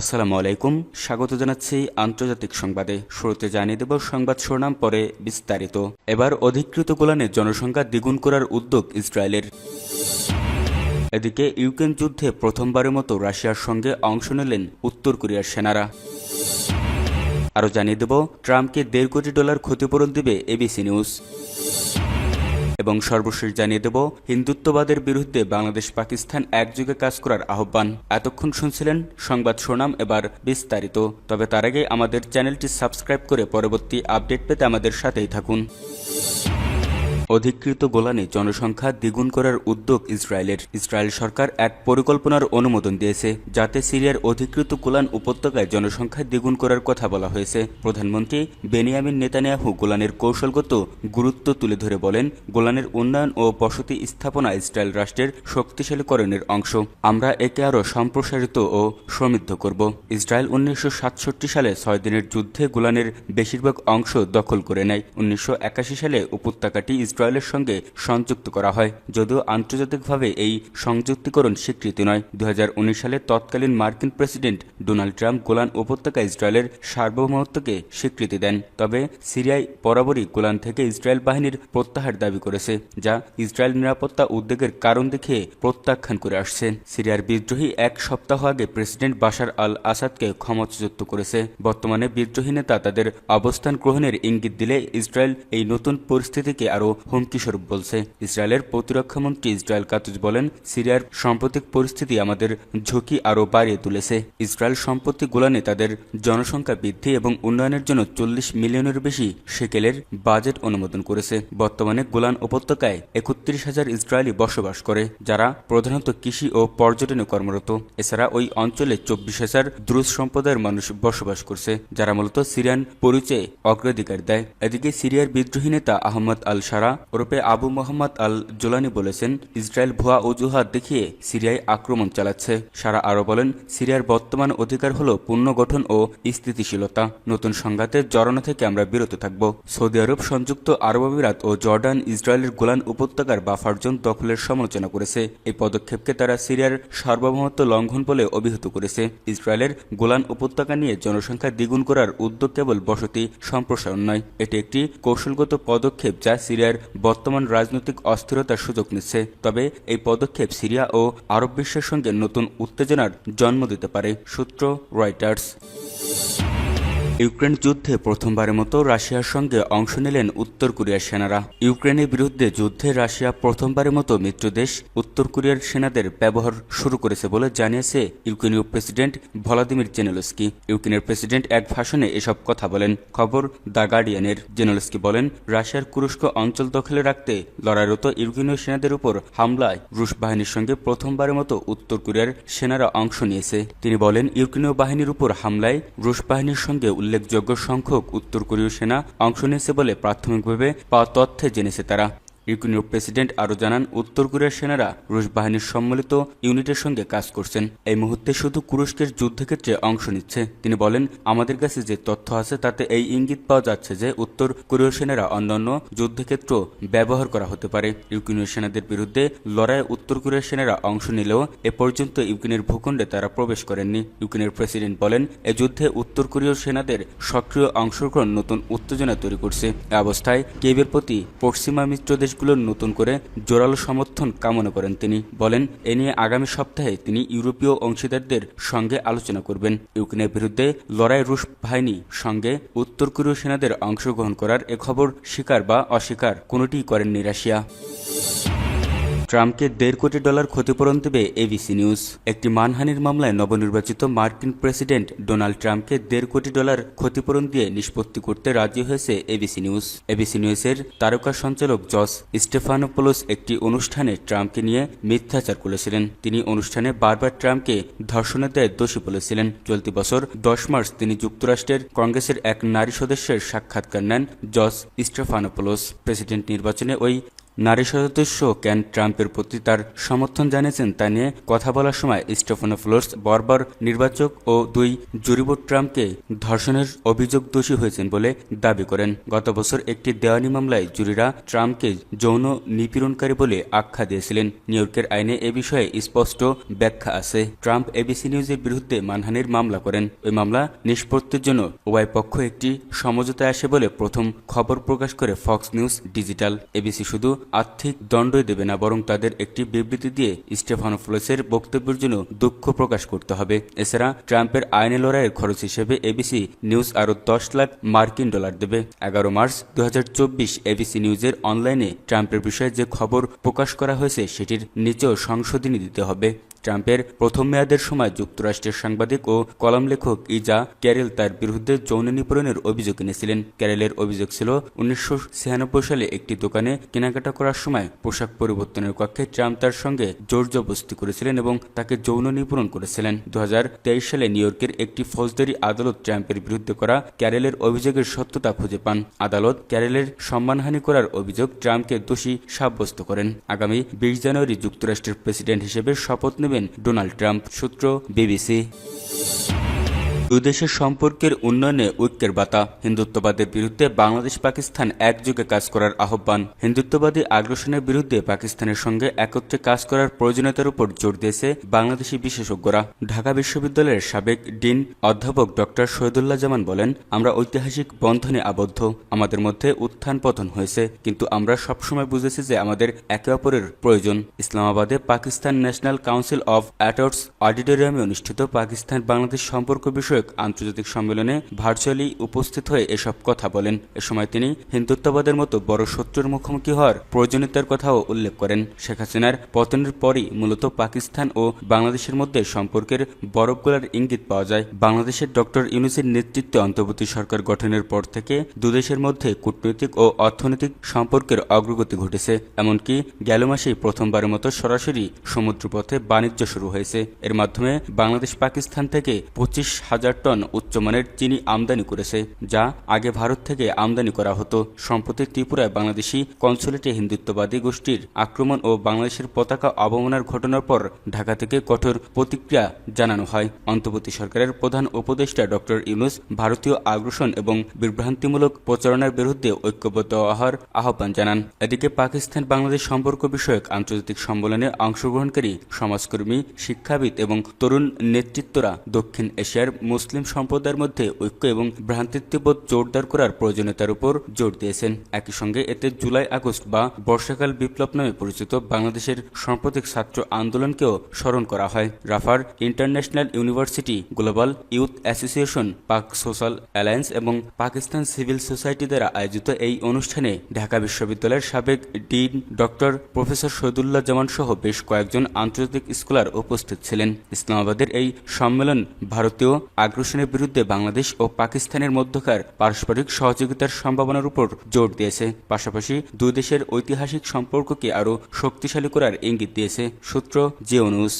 আসসালামু আলাইকুম। স্বাগত জানাচ্ছি আন্তর্জাতিক সংবাদে। শুরুতে জানিয়ে দেব সংবাদ শিরোনাম, পরে বিস্তারিত। এবার অধিকৃত গোলানের জনসংখ্যা দ্বিগুণ করার উদ্যোগ ইসরায়েলের। এদিকে ইউক্রেন যুদ্ধে প্রথমবারের মতো রাশিয়ার সঙ্গে অংশ নিলেন উত্তর কোরিয়ার সেনারা। আরও জানিয়ে দেব, ট্রাম্পকে দেড় কোটি ডলার ক্ষতিপূরণ দেবে এবিসি নিউজ। এবং সর্বশেষ জানিয়ে দেব, হিন্দুত্ববাদের বিরুদ্ধে বাংলাদেশ পাকিস্তান একযোগে কাজ করার আহ্বান। এতক্ষণ শুনছিলেন সংবাদ শোনাম এবার বিস্তারিত। তবে তার আগে আমাদের চ্যানেলটি সাবস্ক্রাইব করে পরবর্তী আপডেট পেতে আমাদের সাথেই থাকুন। অধিকৃত গোলানে জনসংখ্যা দ্বিগুণ করার উদ্যোগ ইসরায়েলের। ইসরায়েল সরকার এক পরিকল্পনার অনুমোদন দিয়েছে, যাতে সিরিয়ার অধিকৃত গোলান উপত্যকায় জনসংখ্যা দ্বিগুণ করার কথা বলা হয়েছে। প্রধানমন্ত্রী বেনিয়ামিন নেতানিয়াহু গোলানের কৌশলগত গুরুত্ব তুলে ধরে বলেন, গোলানের উন্নয়ন ও বসতি স্থাপনা ইসরায়েল রাষ্ট্রের শক্তিশালীকরণের অংশ। আমরা একে আরও সম্প্রসারিত ও সমৃদ্ধ করব। ইসরায়েল উনিশশো সাতষট্টি সালে ছয় দিনের যুদ্ধে গোলানের বেশিরভাগ অংশ দখল করে নেয়। উনিশশো একাশি সালে উপত্যকাটি ইসরায়েলের সঙ্গে সংযুক্ত করা হয়। যদিও আন্তর্জাতিকভাবে এই সংযুক্তিকরণ স্বীকৃতি নয়। দু সালে তৎকালীন মার্কিন প্রেসিডেন্ট ডোনাল্ড ট্রাম্প গোলান উপত্যকা ইসরায়েলের সার্বভৌমত্বকে স্বীকৃতি দেন। তবে সিরিয়ায় বরাবরই গোলান থেকে ইসরায়েল বাহিনীর প্রত্যাহার দাবি করেছে, যা ইসরায়েল নিরাপত্তা উদ্বেগের কারণ দেখে প্রত্যাখ্যান করে আসছে। সিরিয়ার বিদ্রোহী এক সপ্তাহ আগে প্রেসিডেন্ট বাশার আল আসাদকে ক্ষমতাচ্যুত করেছে। বর্তমানে বিদ্রোহী নেতা তাদের অবস্থান গ্রহণের ইঙ্গিত দিলে ইসরায়েল এই নতুন পরিস্থিতিকে আরও হুমকিস্বরূপ বলছে, ইসরায়েলের প্রতিরক্ষামন্ত্রী ইসরায়েল কাতুজ বলেন, সিরিয়ার সাম্প্রতিক পরিস্থিতি আমাদের ঝুঁকি আরও বাড়িয়ে তুলেছে। ইসরায়েল সম্পত্তি গোলানে তাদের জনসংখ্যা বৃদ্ধি এবং উন্নয়নের জন্য চল্লিশ মিলিয়নের বেশি সেকেলের বাজেট অনুমোদন করেছে। বর্তমানে গোলান উপত্যকায় একত্রিশ হাজার ইসরায়েলি বসবাস করে, যারা প্রধানত কৃষি ও পর্যটনে কর্মরত। এছাড়া ওই অঞ্চলে চব্বিশ হাজার দ্রুজ সম্প্রদায়ের মানুষ বসবাস করছে, যারা মূলত সিরিয়ান পরিচয়ে অগ্রাধিকার দেয়। এদিকে সিরিয়ার বিদ্রোহী নেতা আহমদ আল সারা ওরফে আবু মোহাম্মদ আল জোলানি বলেছেন, ইসরায়েল ভুয়া অজুহাত দেখিয়ে সিরিয়ায় আক্রমণ চালাচ্ছে। সারা আরও বলেন, সিরিয়ার বর্তমান অধিকার হল পুনর্গঠন ও স্থিতিশীলতা। নতুন সংঘাতের জড়ানো থেকে আমরা বিরত থাকব। সৌদি আরব সংযুক্ত আরব আমিরাত ও জর্ডান ইসরায়েলের গোলান উপত্যকার বাফার জোন দখলের সমালোচনা করেছে। এই পদক্ষেপকে তারা সিরিয়ার সার্বভৌমত্ব লঙ্ঘন বলে অভিহিত করেছে। ইসরায়েলের গোলান উপত্যকা নিয়ে জনসংখ্যা দ্বিগুণ করার উদ্যোগ কেবল বসতি, সম্প্রসারণ নয়। এটি একটি কৌশলগত পদক্ষেপ যা সিরিয়ার বর্তমান রাজনৈতিক অস্থিরতার সুযোগ নিচ্ছে। তবে এই পদক্ষেপ সিরিয়া ও আরব বিশ্বের সঙ্গে নতুন উত্তেজনার জন্ম দিতে পারে, সূত্র রয়টার্স। ইউক্রেন যুদ্ধে প্রথমবারের মতো রাশিয়ার সঙ্গে অংশ নিলেন উত্তর কোরিয়ার সেনারা। ইউক্রেনের বিরুদ্ধে যুদ্ধে রাশিয়া প্রথমবারের মতো মিত্রদেশ উত্তর কোরিয়ার সেনাদের ব্যবহার শুরু করেছে বলে জানিয়েছে ইউক্রেনীয় প্রেসিডেন্ট ভলাদিমির জেনেলস্কি। ইউক্রেনের প্রেসিডেন্ট এক ভাষণে এসব কথা বলেন। খবর দ্য গার্ডিয়ানের। জেনেলস্কি বলেন, রাশিয়ার কুরস্ক অঞ্চল দখলে রাখতে লড়াইরত ইউক্রেনীয় সেনাদের উপর হামলায় রুশ বাহিনীর সঙ্গে প্রথমবারের মতো উত্তর কোরিয়ার সেনারা অংশ নিয়েছে। তিনি বলেন, ইউক্রেনীয় বাহিনীর উপর হামলায় রুশ বাহিনীর সঙ্গে উল্লেখযোগ্য সংখ্যক উত্তর কোরীয় সেনা অংশ নিয়েছে বলে প্রাথমিকভাবে পাওয়া তথ্যে জেনেছে তারা। ইউক্রেনীয় প্রেসিডেন্ট আরও জানান উত্তর কোরিয়ার সেনারা রুশ বাহিনীর সম্মিলিত ইউনিটের সঙ্গে কাজ করছেন। এই মুহূর্তে শুধু কুরস্কের যুদ্ধক্ষেত্রে অংশ নিচ্ছে। তিনি বলেন, আমাদের কাছে যে তথ্য আছে তাতে এই ইঙ্গিত পাওয়া যাচ্ছে যে উত্তর কোরীয় সেনারা অন্যান্য যুদ্ধক্ষেত্র ব্যবহার করা হতে পারে। ইউক্রেনীয় সেনাদের বিরুদ্ধে লড়াইয়ে উত্তর কোরিয়ার সেনারা অংশ নিলেও এ পর্যন্ত ইউক্রেনের ভূখণ্ডে তারা প্রবেশ করেননি। ইউক্রেনের প্রেসিডেন্ট বলেন, এ যুদ্ধে উত্তর কোরীয় সেনাদের সক্রিয় অংশগ্রহণ নতুন উত্তেজনা তৈরি করছে। এ অবস্থায় কেবের প্রতি পশ্চিমা মিত্র দেশগুলোর নতুন করে জোরালো সমর্থন কামনা করেন তিনি। বলেন, এ নিয়ে আগামী সপ্তাহে তিনি ইউরোপীয় অংশীদারদের সঙ্গে আলোচনা করবেন। ইউক্রেনের বিরুদ্ধে লড়াই রুশ বাহিনী সঙ্গে উত্তর কোরীয় সেনাদের অংশগ্রহণ করার এ খবর স্বীকার বা অস্বীকার কোনোটিই করেননি রাশিয়া। ট্রাম্পকে দেড় কোটি ডলার ক্ষতিপূরণ দেবে এবিসি নিউজ। একটি মানহানির মামলায় নবনির্বাচিত মার্কিন প্রেসিডেন্ট ডোনাল্ড ট্রাম্পকে দেড় কোটি ডলার ক্ষতিপূরণ দিয়ে নিষ্পত্তি করতে রাজি হয়েছে এবিসি নিউজ। এবিসি নিউজের তারকা সঞ্চালক জস স্টেফানোপোলোস একটি অনুষ্ঠানে ট্রাম্পকে নিয়ে মিথ্যাচার করেছিলেন। তিনি অনুষ্ঠানে বারবার ট্রাম্পকে ধর্ষণের দায়ে দোষী বলেছিলেন। চলতি বছর দশ মার্চ তিনি যুক্তরাষ্ট্রের কংগ্রেসের এক নারী সদস্যের সাক্ষাৎকার নেন জস স্টেফানোপোলোস। প্রেসিডেন্ট নির্বাচনে ওই নারী সদস্য ক্যান ট্রাম্পের প্রতি তার সমর্থন জানিয়েছেন তা নিয়ে কথা বলার সময় স্টেফানোফ্লোর্স বর্বর নির্বাচক ও দুই জুরিবোর্ড ট্রাম্পকে ধর্ষণের অভিযোগ দোষী হয়েছেন বলে দাবি করেন। গত বছর একটি দেওয়ানি মামলায় জুরিরা ট্রাম্পকে যৌন নিপীড়নকারী বলে আখ্যা দিয়েছিলেন। নিউ ইয়র্কের আইনে এ বিষয়ে স্পষ্ট ব্যাখ্যা আছে। ট্রাম্প এবিসি নিউজের বিরুদ্ধে মানহানির মামলা করেন। ওই মামলা নিষ্পত্তির জন্য উভয় পক্ষ একটি সমঝোতায় আসে বলে প্রথম খবর প্রকাশ করে ফক্স নিউজ ডিজিটাল। এবিসি শুধু আর্থিক দণ্ডই দেবে না, বরং তাদের একটি বিবৃতি দিয়ে স্টেফানোফ্লোসের বক্তব্যের জন্য দুঃখ প্রকাশ করতে হবে। এছাড়া ট্রাম্পের আইনে লড়াইয়ের খরচ হিসেবে এবিসি নিউজ আরও দশ লাখ মার্কিন ডলার দেবে। এগারো মার্চ দু হাজার চব্বিশ এবিসি নিউজের অনলাইনে ট্রাম্পের বিষয়ে যে খবর প্রকাশ করা হয়েছে, সেটির নিচেও সংশোধনী দিতে হবে। ট্রাম্পের প্রথম মেয়াদের সময় যুক্তরাষ্ট্রের সাংবাদিক ও কলাম লেখক ইজা ক্যারেল তার বিরুদ্ধে যৌন নিপীড়নের অভিযোগ এনেছিলেন। ক্যারেলের অভিযোগ ছিল, উনিশশো ছিয়ানব্বই সালে একটি দোকানে কেনাকাটা করার সময় পোশাক পরিবর্তনের কক্ষে ট্রাম্প তার সঙ্গে জোর জবস্তি করেছিলেন এবং তাকে যৌন নিপীড়ন করেছিলেন। দু হাজার তেইশ সালে নিউ ইয়র্কের একটি ফৌজদারি আদালত ট্রাম্পের বিরুদ্ধে করা ক্যারেলের অভিযোগের সত্যতা খুঁজে পান। আদালত ক্যারেলের সম্মানহানি করার অভিযোগ ট্রাম্পকে দোষী সাব্যস্ত করেন। আগামী বিশ জানুয়ারি যুক্তরাষ্ট্রের প্রেসিডেন্ট হিসেবে শপথ নেবেন ডোনাল্ড ট্রাম্প সূত্র বিবিসি। দুই দেশের সম্পর্কের উন্নয়নে ঐক্যের বাতা হিন্দুত্ববাদের বিরুদ্ধে বাংলাদেশ পাকিস্তান একযোগে কাজ করার আহ্বান। হিন্দুত্ববাদী আগ্রাসনের বিরুদ্ধে পাকিস্তানের সঙ্গে একত্রে কাজ করার প্রয়োজনীয়তার উপর জোর দিয়েছে বাংলাদেশি বিশেষজ্ঞরা। ঢাকা বিশ্ববিদ্যালয়ের সাবেক ডিন অধ্যাপক ডক্টর শহীদুল্লাহ জামান বলেন, আমরা ঐতিহাসিক বন্ধনে আবদ্ধ। আমাদের মধ্যে উত্থান পতন হয়েছে, কিন্তু আমরা সবসময় বুঝেছি যে আমাদের একে অপরের প্রয়োজন। ইসলামাবাদে Pakistan national council of attorneys অডিটোরিয়ামে অনুষ্ঠিত পাকিস্তান বাংলাদেশ সম্পর্ক বিষয়ক আন্তর্জাতিক সম্মেলনে ভার্চুয়ালি উপস্থিত হয়ে এসব কথা বলেন। এ সময় তিনি হিন্দুত্ববাদের মতো বড় শত্রুর মুখোমুখি হওয়ার প্রয়োজনীয়তার কথাও উল্লেখ করেন। শেখ হাসিনার পতনের পরই মূলত পাকিস্তান ও বাংলাদেশের মধ্যে সম্পর্কের বরফ গোলার ইঙ্গিত পাওয়া যায়। বাংলাদেশের ডক্টর ইউনুসের নেতৃত্বে অন্তর্বর্তী সরকার গঠনের পর থেকে দুদেশের মধ্যে কূটনৈতিক ও অর্থনৈতিক সম্পর্কের অগ্রগতি ঘটেছে। এমনকি গেল মাসেই প্রথমবারের মতো সরাসরি সমুদ্রপথে বাণিজ্য শুরু হয়েছে। এর মাধ্যমে বাংলাদেশ পাকিস্তান থেকে পঁচিশ হাজার টন উচ্চমানের চিনি আমদানি করেছে, যা আগে ভারত থেকে আমদানি করা হতো। সম্প্রতি ত্রিপুরায় বাংলাদেশি কনসুলেটে হিন্দুত্ববাদী গোষ্ঠীর আক্রমণ ও বাংলাদেশের পতাকা অবমাননার ঘটনার পর ঢাকা থেকে কঠোর প্রতিক্রিয়া জানানো হয়। অন্তর্বর্তী সরকারের প্রধান উপদেষ্টা ডক্টর ইউনুস ভারতীয় আগ্রাসন এবং বিভ্রান্তিমূলক প্রচারণার বিরুদ্ধে ঐক্যবদ্ধ হওয়ার আহ্বান জানান। এদিকে পাকিস্তান বাংলাদেশ সম্পর্ক বিষয়ক আন্তর্জাতিক সম্মেলনে অংশগ্রহণকারী সমাজকর্মী, শিক্ষাবিদ এবং তরুণ নেতৃত্বরা দক্ষিণ এশিয়ার মুসলিম সম্প্রদায়ের মধ্যে ঐক্য এবং ভ্রাতৃত্ববোধ জোরদার করার প্রয়োজনীয়তার উপর জোর দিয়েছেন। একই সঙ্গে এতে জুলাই আগস্ট বা বর্ষাকাল বিপ্লব নামে পরিচিত বাংলাদেশের সাম্প্রতিক ছাত্র আন্দোলনকেও স্মরণ করা হয়। Riphah international university global youth association, Pak social alliance এবং পাকিস্তান সিভিল সোসাইটি দ্বারা আয়োজিত এই অনুষ্ঠানে ঢাকা বিশ্ববিদ্যালয়ের সাবেক dean doctor professor Shahidullah Zaman সহ বেশ কয়েকজন আন্তর্জাতিক স্কলার উপস্থিত ছিলেন। ইসলামাবাদের এই সম্মেলন ভারতীয় আগ্রাসনের বিরুদ্ধে বাংলাদেশ ও পাকিস্তানের মধ্যকার পারস্পরিক সহযোগিতার সম্ভাবনার উপর জোর দিয়েছে। পাশাপাশি দুই দেশের ঐতিহাসিক সম্পর্ককে আরও শক্তিশালী করার ইঙ্গিত দিয়েছে সূত্র জিও নিউজ